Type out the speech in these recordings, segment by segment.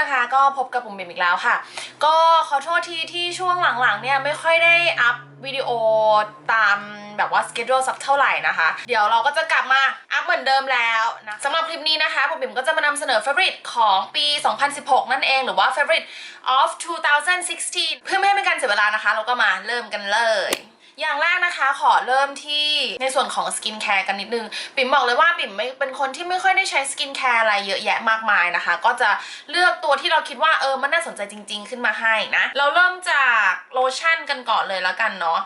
นะคะ ก็พบกับปุ่มบิมอีกแล้วค่ะ ก็ขอโทษทีที่ช่วงหลังๆเนี่ยไม่ค่อยได้อัพวิดีโอตามแบบว่าสเกจ u l e สักเท่าไหร่นะคะ เดี๋ยวเราก็จะกลับมาอัพเหมือนเดิมแล้วนะสำหรับคลิปนี้นะคะปุ่มบิมก็จะมานำเสนอ favorite ของปี 2016 นั่นเองหรือว่า favorite of 2016 เพื่อไม่ให้เป็นการเสียเวลานะคะ เราก็มาเริ่มกันเลย อย่างแรกนะคะขอเริ่มที่ในส่วนของสกินแคร์กันนิดนึง ปิ่มบอกเลยว่าปิ่มไม่เป็นคนที่ไม่ค่อยได้ใช้สกินแคร์อะไรเยอะแยะมากมายนะคะ ก็จะเลือกตัวที่เราคิดว่าเออมันน่าสนใจจริง ๆ ขึ้นมาให้นะ เราเริ่มจากโลชั่นกันก่อนเลยแล้วกันเนาะ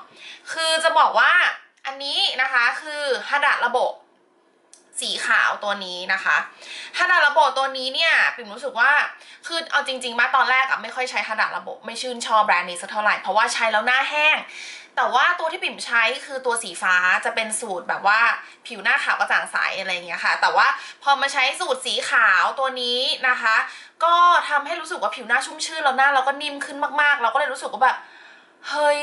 คือจะบอกว่าอันนี้นะคะคือฮาดะระบบสีขาวตัวนี้นะคะฮาดาระบบตัวนี้เนี่ยปิ่มรู้สึกว่าคือเอาจริงๆมาตอนแรกอะไม่ค่อยใช้ฮาดาระบบไม่ชื่นชอบแบรนด์นี้สักเท่าไหร่เพราะว่าใช้แล้วหน้าแห้ง แต่ว่าตัวที่ปิ่มใช้คือตัวสีฟ้าจะเป็นสูตรแบบว่าผิวหน้าขาวกระจ่างใสอะไรเงี้ยค่ะ แต่ว่าพอมาใช้สูตรสีขาวตัวนี้นะคะ ก็ทำให้รู้สึกว่าผิวหน้าชุ่มชื่นแล้วหน้าเราก็นิ่มขึ้นมากๆ เราก็เลยรู้สึกว่าแบบเฮ้ย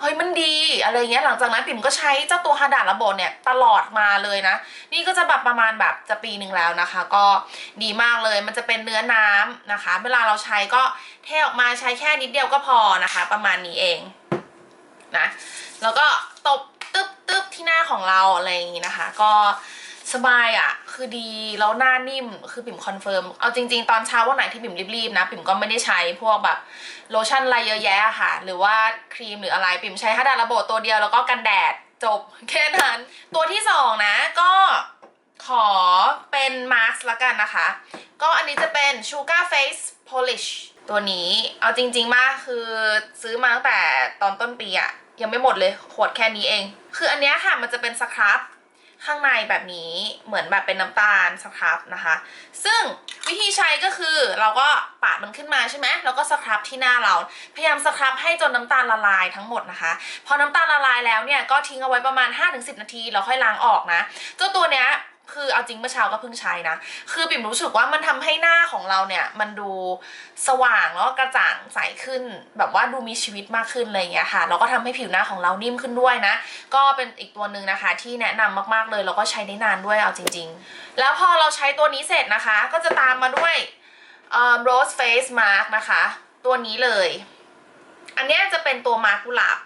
เฮ้ยมันดีอะไรเงี้ยหลังจากนั้นปิ่มก็ใช้เจ้าตัวฮาดาระบบเนี่ยตลอดมาเลยนะ นี่ก็จะแบบประมาณแบบจะปีหนึ่งแล้วนะคะ ก็ดีมากเลยมันจะเป็นเนื้อน้ำนะคะ เวลาเราใช้ก็เทออกมาใช้แค่นิดเดียวก็พอนะคะ ประมาณนี้เอง นะ แล้วก็ตบตึ๊บตึ๊บที่หน้าของเราอะไรอย่างงี้นะคะ ก็สบายอะ่ะ คือดี แล้วหน้านิ่ม คือปิ่มคอนเฟิร์ม เอาจริง ๆ ตอนเช้าวันไหนที่ปิ่มรีบๆนะ ปิ่มก็ไม่ได้ใช้พวกแบบโลชั่นอะไรเยอะแยะค่ะ หรือว่าครีมหรืออะไร ปิ่มใช้ฮาดาระบบตัวเดียวแล้วก็กันแดดจบแค่นั้น ตัวที่สองนะก็ขอเป็นมาร์คละกันนะคะ ก็อันนี้จะเป็น Sugar Face Polish ตัวนี้ เอาจริงๆมากคือซื้อมาตั้งแต่ตอนต้นปีอะ ยังไม่หมดเลยขวดแค่นี้เอง คืออันเนี้ยค่ะมันจะเป็นสครับข้างในแบบนี้เหมือนแบบเป็นน้ำตาลสครับนะคะ ซึ่งวิธีใช้ก็คือเราก็ปาดมันขึ้นมาใช่ไหมแล้วก็สครับที่หน้าเรา พยายามสครับให้จนน้ำตาลละลายทั้งหมดนะคะ พอน้ำตาลละลายแล้วเนี่ยก็ทิ้งเอาไว้ประมาณ 5-10 นาทีแล้วค่อยล้างออกนะ เจ้าตัวเนี้ย คือเอาจริงเมื่อเช้าก็เพิ่งใช้นะ คือปิ่มรู้สึกว่ามันทำให้หน้าของเราเนี่ย มันดูสว่างแล้วก็กระจ่างใสขึ้น แบบว่าดูมีชีวิตมากขึ้นอะไรอย่างเงี้ยค่ะแล้วก็ทำให้ผิวหน้าของเรานิ่มขึ้นด้วยนะ ก็เป็นอีกตัวหนึ่งนะคะ ที่แนะนำมากๆเลยแล้วก็ใช้ได้นานด้วยเอาจริง ๆ แล้วพอเราใช้ตัวนี้เสร็จนะคะ ก็จะตามมาด้วยเอ่อ rose face mask นะคะ ตัวนี้เลย อันเนี้ยจะเป็นตัวมาร์กุหลาบ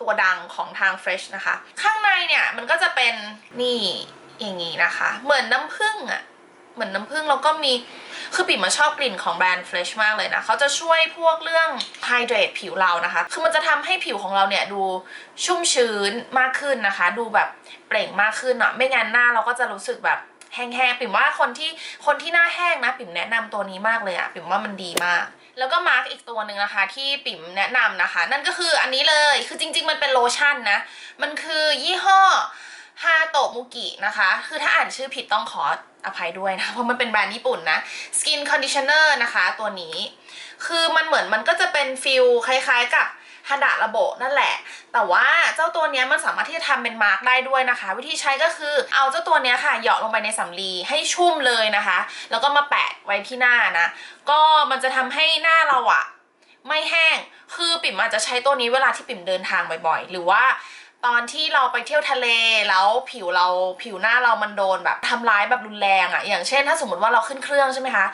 ตัวดังของทาง Fresh นะคะ ข้างในเนี่ยมันก็จะเป็นนี่ อย่างงี้นะคะ เหมือนน้ำผึ้งอะเหมือนน้ำผึ้งแล้วก็มีคือปิ่มมาชอบกลิ่นของแบรนด์ Fresh มากเลยนะ เขาจะช่วยพวกเรื่อง hydrate ผิวเรานะคะ คือมันจะทำให้ผิวของเราเนี่ยดูชุ่มชื้นมากขึ้นนะคะ ดูแบบเปล่งมากขึ้นเนาะไม่งั้นหน้าเราก็จะรู้สึกแบบแห้งๆ ปิ่มว่าคนที่คนที่หน้าแห้งนะ ปิ่มแนะนำตัวนี้มากเลยอะปิ่มว่ามันดีมาก แล้วก็มาร์กอีกตัวหนึ่งนะคะ ที่ปิ่มแนะนำนะคะ นั่นก็คืออันนี้เลย คือจริง ๆ มันเป็นโลชั่นนะ มันคือยี่ห้อ ฮาโตะมุกินะคะ คือถ้าอ่านชื่อผิดต้องขออภัยด้วยนะ เพราะมันเป็นแบรนด์ญี่ปุ่นนะ Skin Conditioner นะคะตัวนี้ คือมันเหมือนมันก็จะเป็นฟิลคล้ายๆกับฮาดะระโบนั่นแหละ แต่ว่าเจ้าตัวนี้มันสามารถที่จะทำเป็นมาร์กได้ด้วยนะคะ วิธีใช้ก็คือเอาเจ้าตัวนี้ค่ะเหยาะลงไปในสำลีให้ชุ่มเลยนะคะ แล้วก็มาแปะไว้ที่หน้านะ ก็มันจะทำให้หน้าเราอะไม่แห้ง คือปิ่มอาจจะใช้ตัวนี้เวลาที่ปิ่มเดินทางบ่อยๆ หรือว่า ตอนที่เราไปเที่ยวทะเลแล้วผิวเราผิวหน้าเรามันโดนแบบทำร้ายแบบรุนแรงอะอย่างเช่น ถ้าสมมติว่าเราขึ้นเครื่องใช่ไหมคะ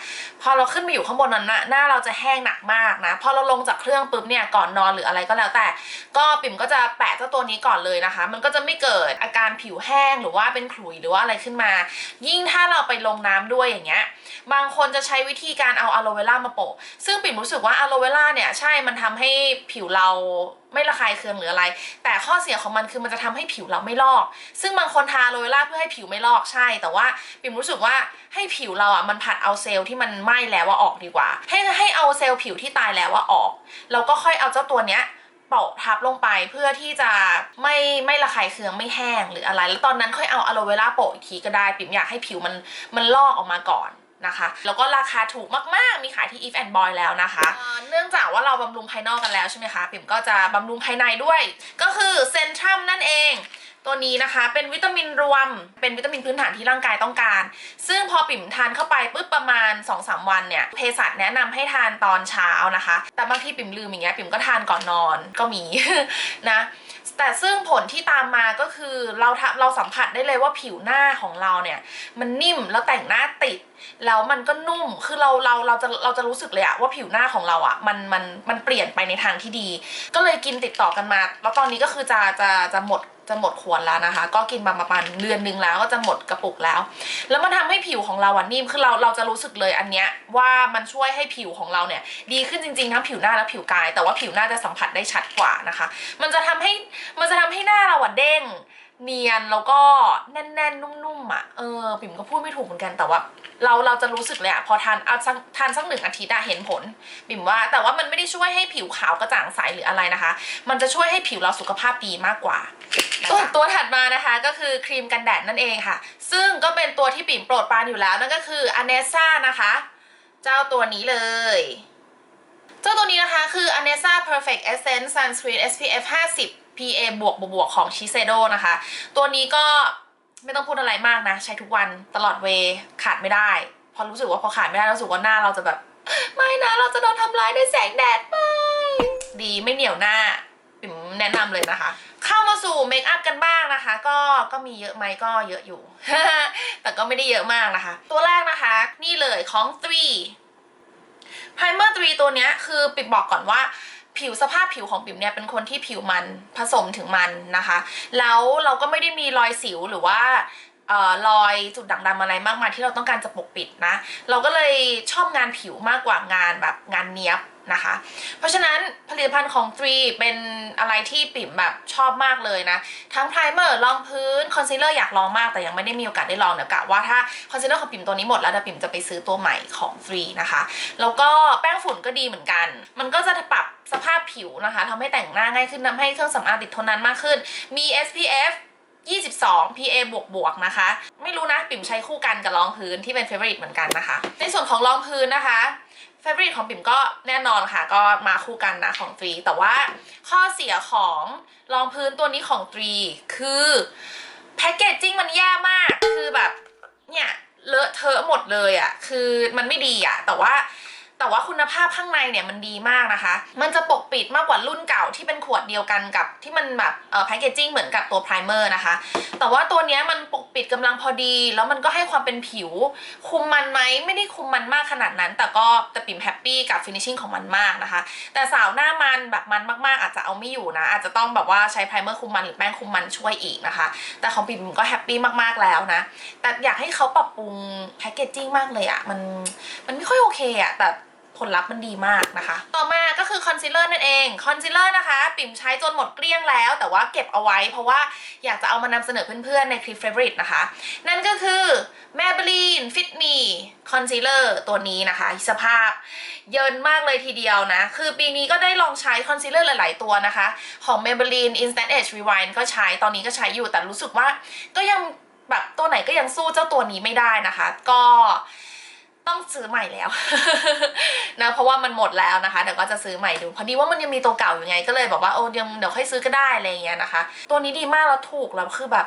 พอเราขึ้นไปอยู่ข้างบนนั้นนะหน้าเราจะแห้งหนักมากนะพอเราลงจากเครื่องปุ๊บเนี่ยก่อนนอนหรืออะไรก็แล้วแต่ ก็ปิ่มก็จะแปะเจ้าตัวนี้ก่อนเลยนะคะ มันก็จะไม่เกิดอาการผิวแห้งหรือว่าเป็นขลุยหรือว่าอะไรขึ้นมา ยิ่งถ้าเราไปลงน้ำด้วยอย่างเงี้ยบางคนจะใช้วิธีการเอาอะโลเวล่ามาโปะซึ่งปิ่มรู้สึกว่าอะโลเวล่าเนี่ยใช่มันทำให้ผิวเรา ไม่ระคายเคืองหรืออะไร แต่ข้อเสียของมันคือมันจะทำให้ผิวเราไม่ลอก ซึ่งบางคนทาโลเวล่าเพื่อให้ผิวไม่ลอกใช่ แต่ว่าปิ่มรู้สึกว่าให้ผิวเราอะมันผัดเอาเซลล์ที่มันไหม้แล้วว่าออกดีกว่า ให้ให้เอาเซลล์ผิวที่ตายแล้วว่าออกแล้วก็ค่อยเอาเจ้าตัวเนี้ยโปะทับลงไปเพื่อที่จะไม่ไม่ระคายเคืองไม่แห้งหรืออะไร แล้วตอนนั้นค่อยเอาอะโลเวล่าโปะอีกทีก็ได้ ปิ่มอยากให้ผิวมันมันลอกออกมาก่อน นะคะ แล้วก็ราคาถูกมากๆ มีขายที่ If and Boy แล้วนะคะเเนื่องจากว่าเราบำรุงภายนอกกันแล้วใช่ไหมคะปิ่มก็จะบำรุงภายในด้วย ก็คือเซนทรัมนั่นเองตัวนี้นะคะเป็นวิตามินรวม เป็นวิตามินพื้นฐานที่ร่างกายต้องการ ซึ่งพอปิ่มทานเข้าไปปุ๊บประมาณ 2-3 วันเนี่ยเภสัชแนะนำให้ทานตอนเช้านะคะ แต่บางทีปิ่มลืมอย่างเงี้ยปิ่มก็ทานก่อนนอนก็มีนะ แต่ซึ่งผลที่ตามมาก็คือเราทเราสัมผัสได้เลยว่าผิวหน้าของเราเนี่ย มันนิ่มแล้วแต่งหน้าติด แล้วมันก็นุ่มคือเราเราเราจะเราจะรู้สึกเลยอะว่าผิวหน้าของเราอะมันมันมันเปลี่ยนไปในทางที่ดี ก็เลยกินติดต่อกันมา แล้วตอนนี้ก็คือจะจะจะหมด จะหมดขวดแล้วนะคะ ก็กินมาประมาณเดือนนึงแล้วก็จะหมดกระปุกแล้ว แล้วมันทำให้ผิวของเราอะนิ่มคือเราเราจะรู้สึกเลยอันเนี้ยว่ามันช่วยให้ผิวของเราเนี่ยดีขึ้นจริงๆทั้งผิวหน้าและผิวกาย แต่ว่าผิวหน้าจะสัมผัสได้ชัดกว่านะคะ มันจะทำให้มันจะทำให้หน้าเราอะเด้งเนียนแล้วก็แน่นๆ นุ่มๆอะเออปิ่มก็พูดไม่ถูกเหมือนกันแต่ว่า เราเราจะรู้สึกเลยอะพอทานเอาทานสักหนึ่งอาทิตย์อะเห็นผลปิ่มว่า แต่ว่ามันไม่ได้ช่วยให้ผิวขาวกระจ่างใสหรืออะไรนะคะ มันจะช่วยให้ผิวเราสุขภาพดีมากกว่า ส่วนตัวถัดมานะคะก็คือครีมกันแดดนั่นเองค่ะ ซึ่งก็เป็นตัวที่ปิ่มโปรดปรานอยู่แล้วนั่นก็คืออเนซ่านะคะ เจ้าตัวนี้เลย เจ้าตัวนี้นะคะคือ Anessa Perfect Essence Sunscreen SPF 50 PA บวกบวกบวกของ Shiseido นะคะ ตัวนี้ก็ไม่ต้องพูดอะไรมากนะ ใช้ทุกวันตลอดเวขาดไม่ได้ พอรู้สึกว่าพอขาดไม่ได้รู้สึกว่าหน้าเราจะแบบ ไม่นะเราจะโดนทำร้ายด้วยแสงแดดไม่ดีไม่เหนียวหน้าปิ่มแนะนำเลยนะคะ เข้ามาสู่เมคอัพกันบ้างนะคะ ก็ก็มีเยอะไหมก็เยอะอยู่ แต่ก็ไม่ได้เยอะมากนะคะ ตัวแรกนะคะ นี่เลยของ3ไพรเมอร์ตรีตัวเนี้ยคือปิ่มบอกก่อนว่าผิวสภาพผิวของปิ่มเนี่ยเป็นคนที่ผิวมันผสมถึงมันนะคะ แล้วเราก็ไม่ได้มีรอยสิวหรือว่าออรอยจุดด่างดำอะไรมากมายที่เราต้องการจะปกปิดนะ เราก็เลยชอบงานผิวมากกว่างานแบบงานเนี้ยบ นะคะ เพราะฉะนั้นผลิตภัณฑ์ของ3เป็นอะไรที่ปิ่มแบบชอบมากเลยนะ ทั้งไพรเมอร์รองพื้นคอนซีลเลอร์อยากลองมากแต่ยังไม่ได้มีโอกาสได้ลองเดี๋ยวกะว่าถ้าคอนซีลเลอร์ของปิ่มตัวนี้หมดแล้วเดี๋ยวปิ่มจะไปซื้อตัวใหม่ของฟรีนะคะ แล้วก็แป้งฝุ่นก็ดีเหมือนกัน มันก็จะปรับสภาพผิวนะคะทำให้แต่งหน้าง่ายขึ้นทำให้เครื่องสำอางติดทนนานมากขึ้น มี SPF 22 PA บวกบวกนะคะ ไม่รู้นะปิ่มใช้คู่กันกับรองพื้นที่เป็น favorite เหมือนกันนะคะ ในส่วนของรองพื้นนะคะ favorite ของปิ่มก็แน่นอนค่ะก็มาคู่กันนะของตรีแต่ว่าข้อเสียของรองพื้นตัวนี้ของตรีคือแพคเกจจิ้งมันแย่มากคือแบบเนี่ยเลอะเทอะหมดเลยอะ่ะคือมันไม่ดีอะ่ะแต่ว่า แต่ว่าคุณภาพข้างในเนี่ยมันดีมากนะคะ มันจะปกปิดมากกว่ารุ่นเก่าที่เป็นขวดเดียวกันกับที่มันแบบเอ่อแพคเกจิ้งเหมือนกับตัวไพรเมอร์นะคะ แต่ว่าตัวนี้มันปกปิดกำลังพอดี แล้วมันก็ให้ความเป็นผิว คุมมันไหมไม่ได้คุมมันมากขนาดนั้น แต่ก็แต่ปิ่มแฮปปี้กับฟินิชชิ่งของมันมากนะคะ แต่สาวหน้ามันแบบมันมากๆ อาจจะเอาไม่อยู่นะ อาจจะต้องแบบว่าใช้ไพรเมอร์คุมมันหรือแป้งคุมมันช่วยอีกนะคะ แต่ของปิ่มก็แฮปปี้มากๆแล้วนะ แต่อยากให้เขาปรับปรุงแพคเกจิ้งมากเลยอะมันมันไม่ค่อยโอเคอะแต่ ผลลัพธ์มันดีมากนะคะ ต่อมาก็คือคอนซีลเลอร์นั่นเอง คอนซีลเลอร์นะคะ ปิ่มใช้จนหมดเกลี้ยงแล้ว แต่ว่าเก็บเอาไว้ เพราะว่าอยากจะเอามานำเสนอเพื่อนๆในคลิป Favorite นะคะ นั่นก็คือ Maybelline Fit Me Concealer ตัวนี้นะคะ สภาพเยินมากเลยทีเดียวนะ คือปีนี้ก็ได้ลองใช้คอนซีลเลอร์หลายๆตัวนะคะ ของ Maybelline Instant Age Rewind ก็ใช้ตอนนี้ก็ใช้อยู่แต่รู้สึกว่าก็ยังแบบตัวไหนก็ยังสู้เจ้าตัวนี้ไม่ได้นะคะ ก็ ต้องซื้อใหม่แล้วนะเพราะว่ามันหมดแล้วนะคะเดี๋ยวก็จะซื้อใหม่ดูพอดีว่ามันยังมีตัวเก่าอยู่ไงก็เลยแบบว่าโอ้ยังเดี๋ยวค่อยซื้อก็ได้อะไรเงี้ยนะคะ ตัวนี้ดีมากแล้วถูกแล้วคือแบบ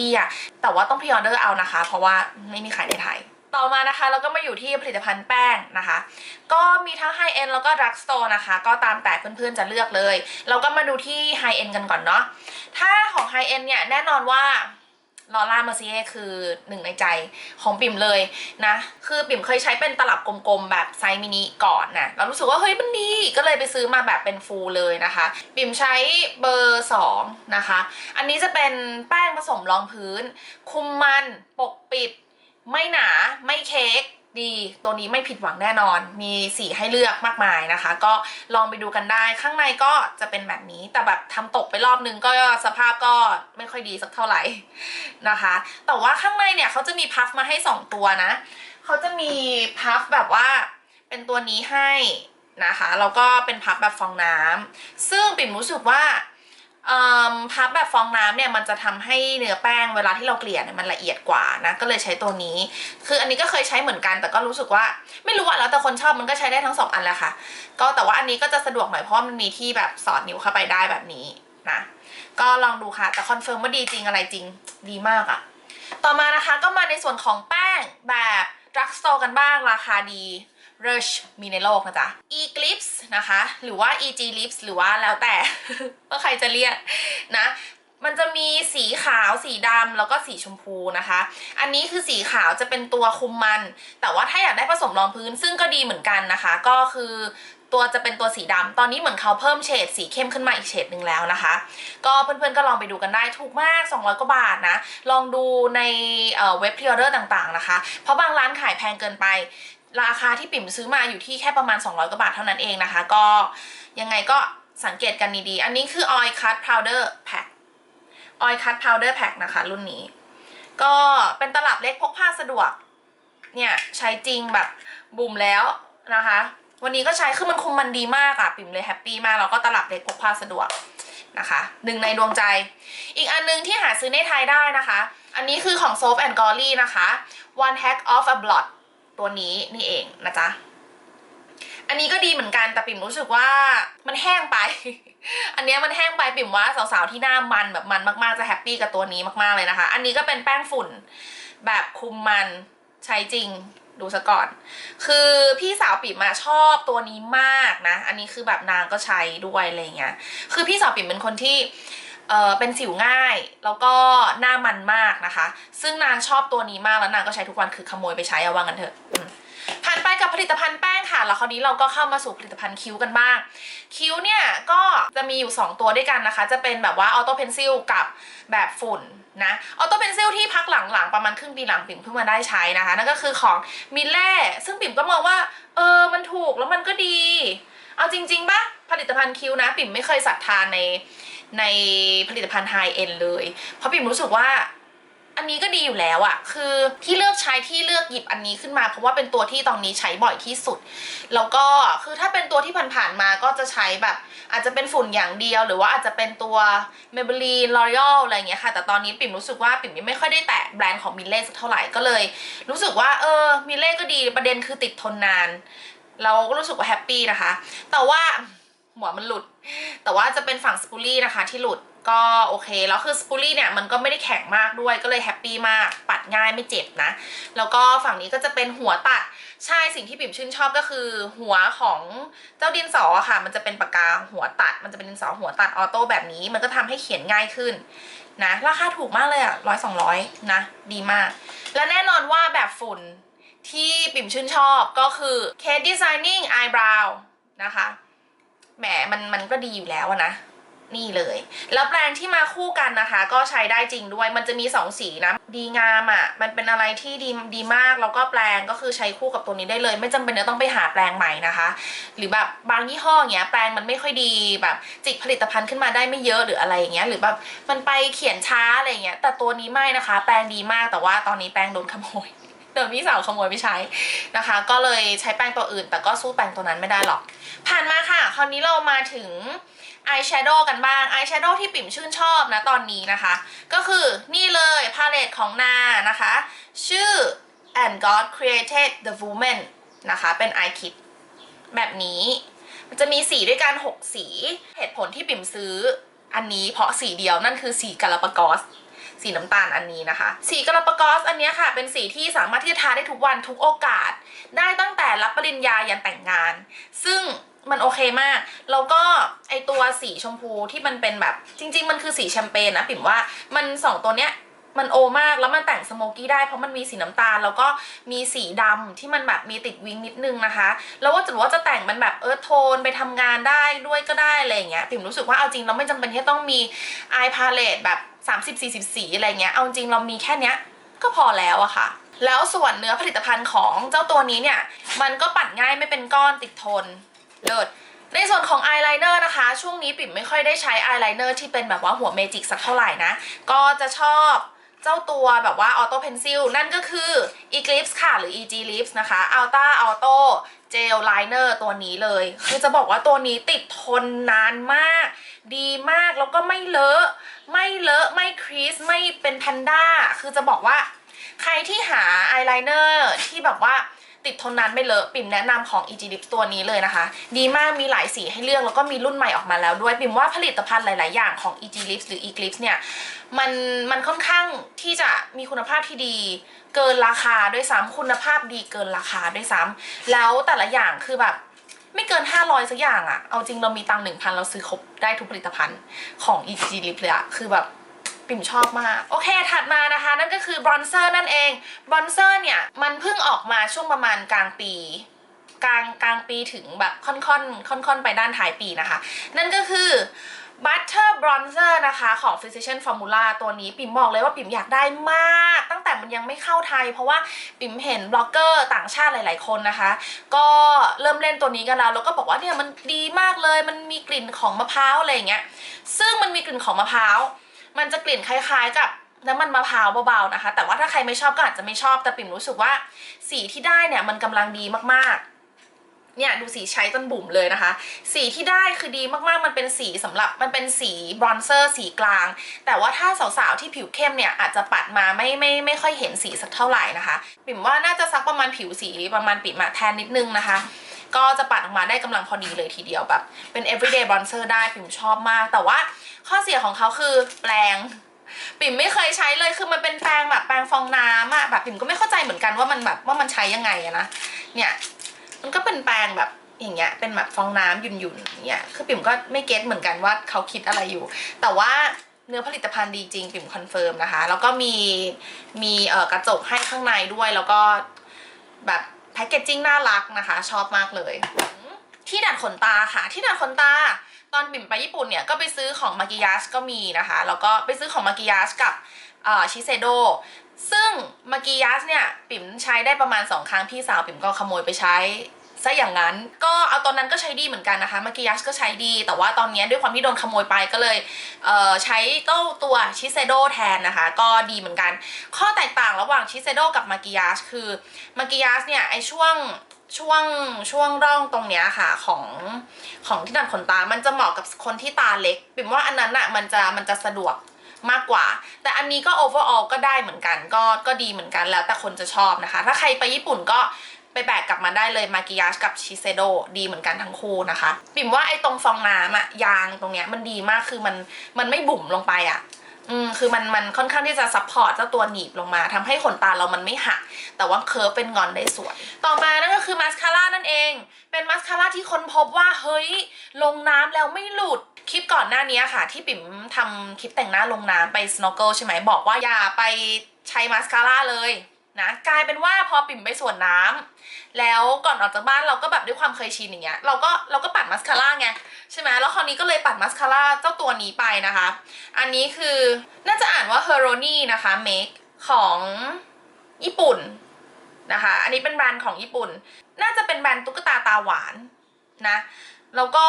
ดีอะแต่ว่าต้องพ r ออเดอร์เอานะคะ เพราะว่าไม่มีขายในไทยต่อมานะคะเราก็มาอยู่ที่ผลิตภัณฑ์แป้งนะคะ ก็มีทั้งไฮเอ็นแล้วก็รักสโตนะคะ ก็ตามแต่เพื่อนๆจะเลือกเลย เราก็มาดูที่ไฮเอ็นกันก่อนเนาะถ้าของไฮเอ็นเนี่ยแน่นอนว่า ลอร่าเมอร์ซีเอคือหนึ่งในใจของปิ่มเลยนะ คือปิ่มเคยใช้เป็นตลับกลมๆ แบบไซส์มินิก่อนนะแล้วรู้สึกว่าเฮ้ยมันดีก็เลยไปซื้อมาแบบเป็นฟูลเลยนะคะ ปิ่มใช้เบอร์2นะคะ อันนี้จะเป็นแป้งผสมรองพื้น คุมมันปกปิด ไม่หนาไม่เค้ก ดีตัวนี้ไม่ผิดหวังแน่นอน มีสีให้เลือกมากมายนะคะ ก็ลองไปดูกันได้ข้างในก็จะเป็นแบบนี้แต่แบบทำตกไปรอบนึงก็สภาพก็ไม่ค่อยดีสักเท่าไหร่นะคะ แต่ว่าข้างในเนี่ยเขาจะมีพัฟมาให้ 2 ตัวนะเขาจะมีพัฟแบบว่าเป็นตัวนี้ให้นะคะแล้วก็เป็นพัฟแบบฟองน้ำซึ่งปิ่มรู้สึกว่า พับแบบฟองน้ำเนี่ยมันจะทำให้เนื้อแป้งเวลาที่เราเกลี่ยเนี่ยมันละเอียดกว่านะก็เลยใช้ตัวนี้ คืออันนี้ก็เคยใช้เหมือนกัน แต่ก็รู้สึกว่าไม่รู้อะแล้วแต่คนชอบมันก็ใช้ได้ทั้งสองอันแหละค่ะ ก็แต่ว่าอันนี้ก็จะสะดวกหน่อยเพราะมันมีที่แบบสอดนิ้วเข้าไปได้แบบนี้นะก็ลองดูค่ะ แต่คอนเฟิร์มว่าดีจริงอะไรจริงดีมากอะต่อมานะคะก็มาในส่วนของแป้งแบบดรักสโตร์กันบ้างราคาดี Rush มีในโลกนะจ๊ะ Eclipse นะคะ หรือว่า EG Lips หรือว่าแล้วแต่ว่าใครจะเรียกนะมันจะมีสีขาวสีดำแล้วก็สีชมพูนะคะ อันนี้คือสีขาวจะเป็นตัวคุมมัน แต่ว่าถ้าอยากได้ผสมรองพื้นซึ่งก็ดีเหมือนกันนะคะ ก็คือตัวจะเป็นตัวสีดำตอนนี้เหมือนเขาเพิ่มเฉดสีเข้มขึ้นมาอีกเฉดหนึ่งแล้วนะคะ ก็เพื่อนๆก็ลองไปดูกันได้ถูกมาก 200 กว่าบาทนะ ลองดูในเเว็บพรีออเดอร์ต่างๆนะคะ เพราะบางร้านขายแพงเกินไป ราคาที่ปิ่มซื้อมาอยู่ที่แค่ประมาณ 200กว่าบาทเท่านั้นเองนะคะ ก็ยังไงก็สังเกตกันดีๆ อันนี้คือ Oil Cut Powder Pack Oil Cut Powder Pack นะคะ รุ่นนี้ ก็เป็นตลับเล็กพกพาสะดวก เนี่ย ใช้จริงแบบบุ่มแล้วนะคะ วันนี้ก็ใช้คือมันคุมมันดีมากอะปิ่มเลยแฮปปี้มากแล้วก็ตลับเล็กพกพาสะดวกนะคะหนึ่งในดวงใจ อีกอันนึงที่หาซื้อในไทยได้นะคะ อันนี้คือของ Soap and Glory นะคะ One Hack of a Blot ตัวนี้นี่เองนะจ๊ะ อันนี้ก็ดีเหมือนกันแต่ปิ่มรู้สึกว่ามันแห้งไป อันเนี้ยมันแห้งไปปิ่มว่าสาวๆที่หน้ามันแบบมันมากๆจะแฮปปี้กับตัวนี้มากๆเลยนะคะ อันนี้ก็เป็นแป้งฝุ่นแบบคุมมันใช้จริงดูซะก่อน คือพี่สาวปิ่มมาชอบตัวนี้มากนะ อันนี้คือแบบนางก็ใช้ด้วยอะไรเงี้ย คือพี่สาวปิ่มเป็นคนที่ เออเป็นสิวง่ายแล้วก็หน้ามันมากนะคะ ซึ่งนางชอบตัวนี้มากแล้วนางก็ใช้ทุกวันคือขโมยไปใช้เอาว่างันเถอะผ่านไปกับผลิตภัณฑ์แป้งค่ะ แล้วคราวนี้เราก็เข้ามาสู่ผลิตภัณฑ์คิ้วกันบ้าง คิ้วเนี่ยก็จะมีอยู่ 2 ตัวด้วยกันนะคะ จะเป็นแบบว่าออโต้เพนซิลกับแบบฝุ่นนะ ออโต้เพนซิลที่พักหลังๆ ประมาณครึ่งปีหลังปิ่มเพิ่งมาได้ใช้นะคะ นั่นก็คือของมิเล่ซึ่งปิ่มก็มองว่า เออ มันถูกแล้วมันก็ดี เอาจริงๆปะผลิตภัณฑ์คิ้วนะ ปิ่มไม่เคยศรัทธาใน ในผลิตภัณฑ์ไฮเอ็นเลย เพราะปิ่มรู้สึกว่าอันนี้ก็ดีอยู่แล้วอะคือที่เลือกใช้ที่เลือกหยิบอันนี้ขึ้นมา เพราะว่าเป็นตัวที่ตอนนี้ใช้บ่อยที่สุด แล้วก็คือถ้าเป็นตัวที่ผ่านๆมาก็จะใช้แบบ อาจจะเป็นฝุ่นอย่างเดียว หรือว่าอาจจะเป็นตัว Maybelline L'Oreal อะไรอย่างเงี้ยค่ะ แต่ตอนนี้ปิ่มรู้สึกว่าปิ่มยังไม่ค่อยได้แตะแบรนด์ของมิเล่สักเท่าไหร่ก็เลย รู้สึกว่าเออมิเล่ก็ดีประเด็นคือติดทนนาน เราก็รู้สึกว่าแฮปปี้นะคะ แต่ว่า หัวมันหลุด แต่ว่าจะเป็นฝั่งสปูลี่นะคะที่หลุดก็โอเคแล้วคือสปูลี่เนี่ยมันก็ไม่ได้แข็งมากด้วยก็เลยแฮปปี้มากปัดง่ายไม่เจ็บนะ แล้วก็ฝั่งนี้ก็จะเป็นหัวตัดใช่สิ่งที่ปิ่มชื่นชอบก็คือ หัวของเจ้าดินสอค่ะ มันจะเป็นปากกาหัวตัด มันจะเป็นดินสอหัวตัดออโต้แบบนี้ มันก็ทำให้เขียนง่ายขึ้นนะราคาถูกมากเลยอะร้อยสองร้อยนะดีมาก และแน่นอนว่าแบบฝุ่นที่ปิ่มชื่นชอบก็คือ Case Designing Eyebrow นะคะ แหมมันมันก็ดีอยู่แล้วนะนี่เลย แล้วแปรงที่มาคู่กันนะคะ ก็ใช้ได้จริงด้วย มันจะมีสองสีนะ ดีงามอะ่ะ มันเป็นอะไรที่ดีดีมาก แล้วก็แปรงก็คือใช้คู่กับตัวนี้ได้เลย ไม่จำเป็นจะต้องไปหาแปรงใหม่นะคะ หรือแบบบางยี่ห้ออย่างเงี้ย แปรงมันไม่ค่อยดีแบบจิกผลิตภัณฑ์ขึ้นมาได้ไม่เยอะหรืออะไรอย่างเงี้ย หรือแบบมันไปเขียนช้าอะไรเงี้ย แต่ตัวนี้ไม่นะคะ แปรงดีมาก แต่ว่าตอนนี้แปรงโดนขโมย โดนพี่สาวขโมยไปใช้นะคะ ก็เลยใช้แปรงตัวอื่น แต่ก็สู้แปรงตัวนั้นไม่ได้หรอก ผ่านมาค่ะ คราวนี้เรามาถึงอายแชโดว์กันบ้างอายแชโดว์ที่ปิ่มชื่นชอบนะตอนนี้นะคะ ก็คือนี่เลยพาเลตของนานะคะ ชื่อ and God created the woman นะคะ เป็น eye kit แบบนี้ มันจะมีสีด้วยกัน 6 สี เหตุผลที่ปิ่มซื้ออันนี้เพราะสีเดียวนั่นคือสีกาลาปากอส สีน้ำตาลอันนี้นะคะ สีกาลาปากอสอันนี้ค่ะ เป็นสีที่สามารถที่จะทาได้ทุกวันทุกโอกาส ได้ตั้งแต่รับปริญญายันแต่งงาน ซึ่งมันโอเคมาก แล้วก็ไอตัวสีชมพูที่มันเป็นแบบ จริง ๆ มันคือสีแชมเปญนะปิ่มว่ามันสองตัวเนี้ยมันโอมากแล้วมันแต่งสโมกี้ได้เพราะมันมีสีน้ำตาล แล้วก็มีสีดำที่มันแบบมีติดวิงนิดนึงนะคะ แล้วว่าจะว่าจะแต่งมันแบบเออโทนไปทำงานได้ด้วยก็ได้อะไรอย่างเงี้ยปิ่มรู้สึกว่าเอาจริงเราไม่จำเป็นที่ต้องมีอายพาเลตแบบ 30-40สีอะไรเงี้ยเอาจริงเรามีแค่เนี้ยก็พอแล้วอะค่ะ แล้วส่วนเนื้อผลิตภัณฑ์ของเจ้าตัวนี้เนี่ย มันก็ปัดง่ายไม่เป็นก้อนติดทนเลิศในส่วนของอายไลเนอร์นะคะ ช่วงนี้ปิ่มไม่ค่อยได้ใช้อายไลเนอร์ที่เป็นแบบว่าหัวเมจิกสักเท่าไหร่นะ ก็จะชอบ เจ้าตัวแบบว่าออโต้เพนซิลนั่นก็คือ Eclipse ค่ะหรือ EG Lips นะคะ Ultra Auto Gel Liner ตัวนี้เลย คือจะบอกว่าตัวนี้ติดทนนานมาก ดีมากแล้วก็ไม่เลอะ ไม่เลอะ ไม่ครีสไม่เป็นแพนด้า คือจะบอกว่า ใครที่หาอายไลเนอร์ที่แบบว่า ติดทนนานไม่เลอะปิ่มแนะนำของ EG Lips ตัวนี้เลยนะคะ ดีมากมีหลายสีให้เลือกแล้วก็มีรุ่นใหม่ออกมาแล้วด้วยปิ่มว่าผลิตภัณฑ์หลาย ๆ อย่างของ EG Lips หรือ e g l i p s เนี่ยมันมันค่อนข้างที่จะมีคุณภาพที่ดีเกินราคาด้วยซ้ำคุณภาพดีเกินราคาด้วยซ้ำแล้วแต่ละอย่างคือแบบไม่เกิน 500 สักอย่างอะเอาจริงเรามีตังค์หนึ่งพันเราซื้อครบได้ทุกผลิตภัณฑ์ของ EG Lip เลยอะคือแบบ ปิ่มชอบมาก โอเคถัดมานะคะ นั่นก็คือบรอนเซอร์นั่นเองบรอนเซอร์เนี่ย มันเพิ่งออกมาช่วงประมาณกลางปี กลางกลางปีถึงแบบค่อนค่อนค่อนค่อนๆไปด้านท้ายปีนะคะ นั่นก็คือ Butter Bronzer นะคะของ Physician Formula ตัวนี้ปิ่มบอกเลยว่าปิ่มอยากได้มาก ตั้งแต่มันยังไม่เข้าไทย เพราะว่าปิ่มเห็นบล็อกเกอร์ต่างชาติหลาย ๆ คนนะคะ ก็เริ่มเล่นตัวนี้กันแล้ว แล้วก็บอกว่าเนี่ยมันดีมากเลย มันมีกลิ่นของมะพร้าวอะไรอย่างเงี้ย ซึ่งมันมีกลิ่นของมะพร้าว มันจะกลิ่นคล้ายๆกับน้ำมันมะพร้าวเบาๆนะคะ แต่ว่าถ้าใครไม่ชอบก็อาจจะไม่ชอบแต่ปิ่มรู้สึกว่า สีที่ได้เนี่ยมันกำลังดีมากๆ เนี่ยดูสีใช้จนบุ๋มเลยนะคะ สีที่ได้คือดีมากๆ มันเป็นสีสำหรับมันเป็นสีบรอนเซอร์สีกลาง แต่ว่าถ้าสาวๆที่ผิวเข้มเนี่ยอาจจะปัดมาไม่ไม่ไม่ค่อยเห็นสีสักเท่าไหร่นะคะ ปิ่มว่าน่าจะสักประมาณผิวสีประมาณปิ่มอะแทนนิดนึงนะคะ ก็จะปัดออกมาได้กำลังพอดีเลยทีเดียวแบบ เป็น everyday bronzer ได้ปิ่มชอบมาก แต่ว่าข้อเสียของเขาคือแปลงปิ่มไม่เคยใช้เลยคือมันเป็นแปรงแบบแปรงฟองน้ำอะแบบปิ่มก็ไม่เข้าใจเหมือนกันว่ามันแบบว่ามันใช้ยังไงอะนะเนี่ยมันก็เป็นแปรงแบบอย่างเงี้ยเป็นแบบฟองน้ำหยุ่นๆอย่างเนี่ยคือปิ่มก็ไม่เก็ตเหมือนกันว่าเขาคิดอะไรอยู่ แต่ว่าเนื้อผลิตภัณฑ์ดีจริงปิ่มคอนเฟิร์มนะคะ แล้วก็มีมีเอ่อกระจกให้ข้างในด้วยแล้วก็แบบ แพคเกจจิ้งน่ารักนะคะ ชอบมากเลย ที่ดัดขนตาค่ะ ที่ดัดขนตา ตอนปิ่มไปญี่ปุ่นเนี่ยก็ไปซื้อของมากิยาสก็มีนะคะ แล้วก็ไปซื้อของมากิยาสกับชิเซโดซึ่งมากิยาสเนี่ยปิ่มใช้ได้ประมาณ 2 ครั้งพี่สาวปิ่มก็ขโมยไปใช้ ซะอย่างนั้น ก็เอาตอนนั้นก็ใช้ดีเหมือนกันนะคะมากิยาชก็ใช้ดี แต่ว่าตอนนี้ด้วยความที่โดนขโมยไปก็เลยเใช้เจ้าตัวชิเซโดแทนนะคะ ก็ดีเหมือนกัน ข้อแตกต่างระหว่างชิเซโดกับมากิยาชคือมากิยาชเนี่ยไอช่วงช่วงช่วงร่องตรงเนี้ยค่ะของของที่ดัดขนตา มันจะเหมาะกับคนที่ตาเล็กปิ่มว่าอันนั้นอะมันจะมันจะสะดวกมากกว่า แต่อันนี้ก็ overall ก็ได้เหมือนกัน ก็ก็ดีเหมือนกันแล้วแต่คนจะชอบนะคะ ถ้าใครไปญี่ปุ่นก็ ไปแบกกลับมาได้เลยมากิยาชกับชิเซโดดีเหมือนกันทั้งคู่นะคะปิ่มว่าไอ้ตรงฟองน้ำอะยางตรงเนี้ยมันดีมากคือมันมันไม่บุ๋มลงไปอะอืมคือมันมันค่อนข้างที่จะซัพพอร์ตเจ้าตัวหนีบลงมาทำให้ขนตาเรามันไม่หัก แต่ว่าเคิร์ฟเป็นงอนได้สวย ต่อมานั่นก็คือมาสคาร่านั่นเอง เป็นมาสคาร่าที่ค้นพบว่าเฮ้ย ลงน้ำแล้วไม่หลุด คลิปก่อนหน้านี้ค่ะ ที่ปิ๋มทำคลิปแต่งหน้าลงน้ำไป snorkel ใช่ไหมบอกว่าอย่าไปใช้มาสคาร่าเลย นะกลายเป็นว่าพอปิ่มไปสวนน้ำแล้วก่อนออกจากบ้านเราก็แบบด้วยความเคยชินอย่างเงี้ยเราก็เราก็ปัดมาสคาร่าไงใช่ไหมแล้วคราวนี้ก็เลยปัดมาสคาร่าเจ้าตัวนี้ไปนะคะ อันนี้คือน่าจะอ่านว่า h e r o n i นะคะ make ของญี่ปุ่นนะคะ อันนี้เป็นแบรนด์ของญี่ปุ่น น่าจะเป็นแบรนด์ตุ๊กตาตาหวานนะ แล้วก็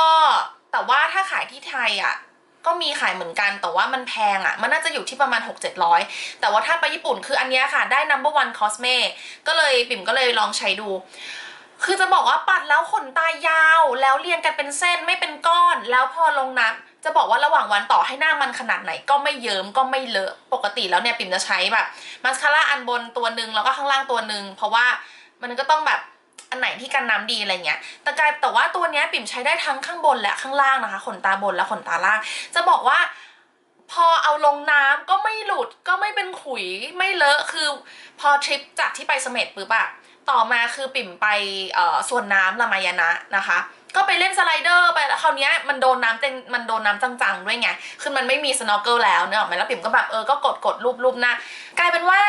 แต่ว่าถ้าขายที่ไทยอะ ก็มีขายเหมือนกันแต่ว่ามันแพงอะ มันน่าจะอยู่ที่ประมาณ 6 7 0 0 แต่ว่าถ้าไปญี่ปุ่นคืออันนี้ค่ะ ได้ number one cosme ก็เลยปิ่มก็เลยลองใช้ดู คือจะบอกว่าปัดแล้วขนตายาว แล้วเรียงกันเป็นเส้นไม่เป็นก้อน แล้วพอลงน้ำจะบอกว่าระหว่างวันต่อให้หน้ามันขนาดไหนก็ไม่เยิ้มก็ไม่เลอะปกติแล้วเนี่ยปิ่มจะใช้แบบมาสคาร่าอันบนตัวหนึ่งแล้วก็ข้างล่างตัวหนึ่งเพราะว่ามันก็ต้องแบบ อันไหนที่กันน้ำดีอะไรเงี้ยแต่กลายแต่ว่าตัวเนี้ยปิ่มใช้ได้ทั้งข้างบนและข้างล่างนะคะขนตาบนและขนตาล่าง จะบอกว่า พอเอาลงน้ำก็ไม่หลุดก็ไม่เป็นขุยไม่เลอะคือ พอทริปจากที่ไปเสม็ดปุ๊บอะต่อมาคือปิ่มไปเอ่อส่วนน้ำลามายานะนะคะ ก็ไปเล่นสไลเดอร์ไปแล้วคราวเนี้ยมันโดนน้ำเต็มมันโดนน้ำจังๆด้วยไงคือมันไม่มีสโนว์เกิลแล้วเนอะแล้วปิ่มก็แบบเออก็กดกดรูปรูปหน้ากลายเป็นว่า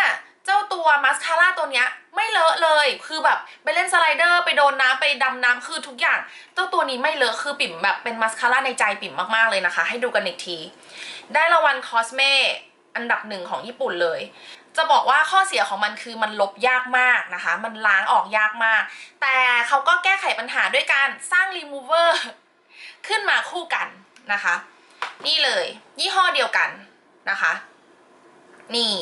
เจ้าตัวมาสคาร่าตัวเนี้ยไม่เลอะเลย คือแบบไปเล่นสไลเดอร์ไปโดนน้ำไปดำน้ำคือทุกอย่าง เจ้าตัวนี้ไม่เลอะคือปิ่มแบบเป็นมาสคาร่าในใจปิ่มมากๆเลยนะคะ ให้ดูกันอีกที ได้รางวัลคอสเมอันดับหนึ่งของญี่ปุ่นเลย จะบอกว่าข้อเสียของมันคือมันลบยากมากนะคะ มันล้างออกยากมาก แต่เขาก็แก้ไขปัญหาด้วยการสร้างรีมูเวอร์ขึ้นมาคู่กันนะคะ นี่เลย ยี่ห้อเดียวกันนะคะ นี่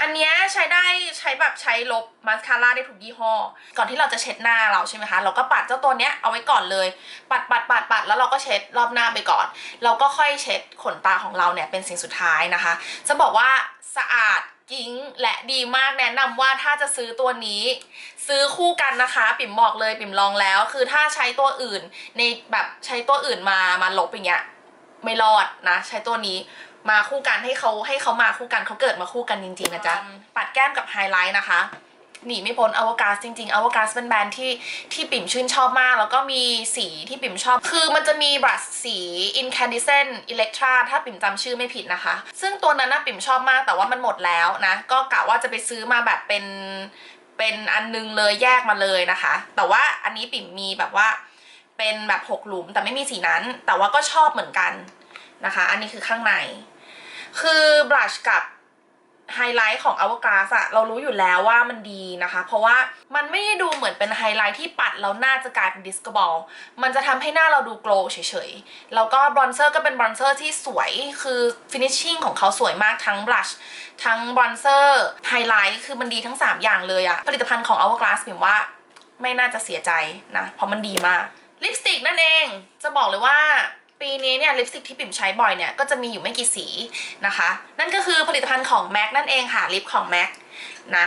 อันเนี้ยใช้ได้ใช้แบบใช้ลบมาสคาร่าได้ทุกยี่ห้อ ก่อนที่เราจะเช็ดหน้าเราใช่ไหมคะ เราก็ปัดเจ้าตัวเนี้ยเอาไว้ก่อนเลย ปัดปัดปัดปัดแล้วเราก็เช็ดรอบหน้าไปก่อน เราก็ค่อยเช็ดขนตาของเราเนี่ยเป็นสิ่งสุดท้ายนะคะ จะบอกว่าสะอาดกิ้งและดีมากแนะนำว่าถ้าจะซื้อตัวนี้ ซื้อคู่กันนะคะ ปิ่มบอกเลยปิ่มลองแล้ว คือถ้าใช้ตัวอื่นในแบบใช้ตัวอื่นมามาลบอย่างเงี้ยไม่รอดนะ ใช้ตัวนี้ มาคู่กันให้เขาให้เขามาคู่กันเขาเกิดมาคู่กันจริงๆนะจ๊ะปัดแก้มกับไฮไลท์นะคะหนีไม่พ้นอวกาศจริงๆอวกาศเป็นแบรนด์ที่ที่ปิ่มชื่นชอบมาก แล้วก็มีสีที่ปิ่มชอบ คือมันจะมีบรัชสี incandescent electra ถ้าปิ่มจำชื่อไม่ผิดนะคะ ซึ่งตัวนั้นนะปิ่มชอบมากแต่ว่ามันหมดแล้วนะ ก็กะว่าจะไปซื้อมาแบบเป็นเป็นอันนึงเลยแยกมาเลยนะคะ แต่ว่าอันนี้ปิ่มมีแบบว่าเป็นแบบหกหลุมแต่ไม่มีสีนั้น แต่ว่าก็ชอบเหมือนกันนะคะ อันนี้คือข้างใน คือบลัชกับไฮไลท์ของ Hourglass อะเรารู้อยู่แล้วว่ามันดีนะคะ เพราะว่ามันไม่ได้ดูเหมือนเป็นไฮไลท์ที่ปัดแล้วหน้าจะกลายเป็นดิสกบอลมันจะทำให้หน้าเราดูโกลว์เฉยๆ แล้วก็บรอนเซอร์ก็เป็นบรอนเซอร์ที่สวยคือฟินิชชิ่งของเขาสวยมากทั้งบลัชทั้งบรอนเซอร์ไฮไลท์คือมันดีทั้ง 3 อย่างเลยอะผลิตภัณฑ์ของ Hourglass พิมว่าไม่น่าจะเสียใจนะเพราะมันดีมากลิปสติกนั่นเองจะบอกเลยว่า ปีนี้เนี่ยลิปสติกที่ปิ่มใช้บ่อยเนี่ยก็จะมีอยู่ไม่กี่สีนะคะ นั่นก็คือผลิตภัณฑ์ของ MAC นั่นเองค่ะลิปของ MAC นะ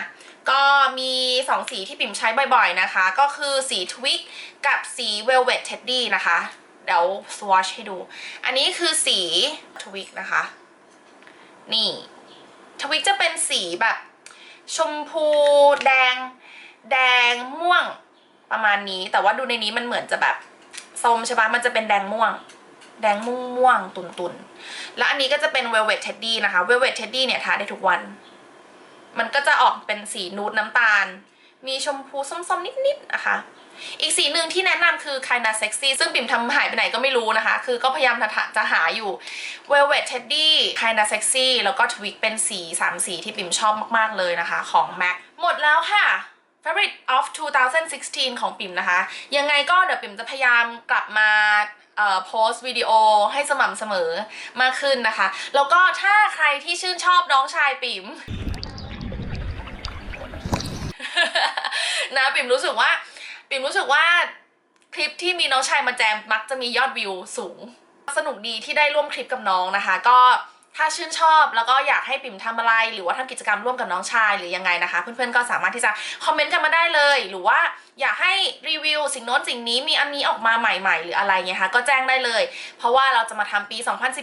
ก็มี 2 สีที่ปิ่มใช้บ่อยๆนะคะ ก็คือสี Twig กับสี Velvet Teddy นะคะ เดี๋ยว swatch ให้ดู อันนี้คือสี Twig นะคะ นี่ Twig จะเป็นสีแบบ ชมพูแดง แดงม่วงประมาณนี้ แต่ว่าดูในนี้มันเหมือนจะแบบส้มใช่ปะมันจะเป็นแดงม่วง แดงม่วงม่วงตุนตุนๆ แล้วอันนี้ก็จะเป็น velvet teddy นะคะ velvet teddy เนี่ยทาได้ทุกวัน มันก็จะออกเป็นสีนูดน้ำตาล มีชมพูส้มๆ นิดๆนะคะอีกสีหนึ่งที่แนะนำคือ kinda sexy ซึ่งปิ่มทำหายไปไหนก็ไม่รู้นะคะ คือก็พยายามจะหาอยู่ velvet teddy kinda sexy แล้วก็ twig เป็นสีสามสีที่ปิ่มชอบมาก ๆ เลยนะคะของ MAC หมดแล้วค่ะ favorite of 2016 ของปิ่มนะคะ ยังไงก็เดี๋ยวปิ่มจะพยายามกลับมา โพสต์วิดีโอให้สม่ำเสมอมากขึ้นนะคะ แล้วก็ถ้าใครที่ชื่นชอบน้องชายปิ่มนะปิ่มรู้สึกว่า ปิ่มรู้สึกว่าคลิปที่มีน้องชายมาแจมมักจะมียอดวิวสูง สนุกดีที่ได้ร่วมคลิปกับน้องนะคะ ก็ ถ้าชื่นชอบแล้วก็อยากให้ปิ่มทำอะไร หรือว่าทำกิจกรรมร่วมกับน้องชายหรือยังไงนะคะ เพื่อนๆก็สามารถที่จะคอมเมนต์กันมาได้เลย หรือว่าอยากให้รีวิวสิ่งโน้นสิ่งนี้มีอันนี้ออกมาใหม่ๆ หรืออะไรเงี้ยคะก็แจ้งได้เลย เพราะว่าเราจะมาทำปี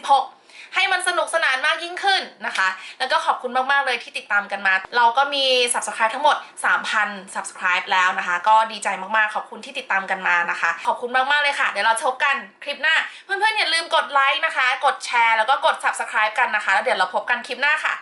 2016 ให้มันสนุกสนานมากยิ่งขึ้นนะคะ แล้วก็ขอบคุณมากๆเลยที่ติดตามกันมา เราก็มี subscribe ทั้งหมด 3,000 subscribe แล้วนะคะ ก็ดีใจมากๆ ขอบคุณที่ติดตามกันมานะคะ ขอบคุณมากๆเลยค่ะ เดี๋ยวเราพบกันคลิปหน้า เพื่อนๆอย่าลืมกดไลค์นะคะ กดแชร์แล้วก็กด subscribe กันนะคะ แล้วเดี๋ยวเราพบกันคลิปหน้าค่ะ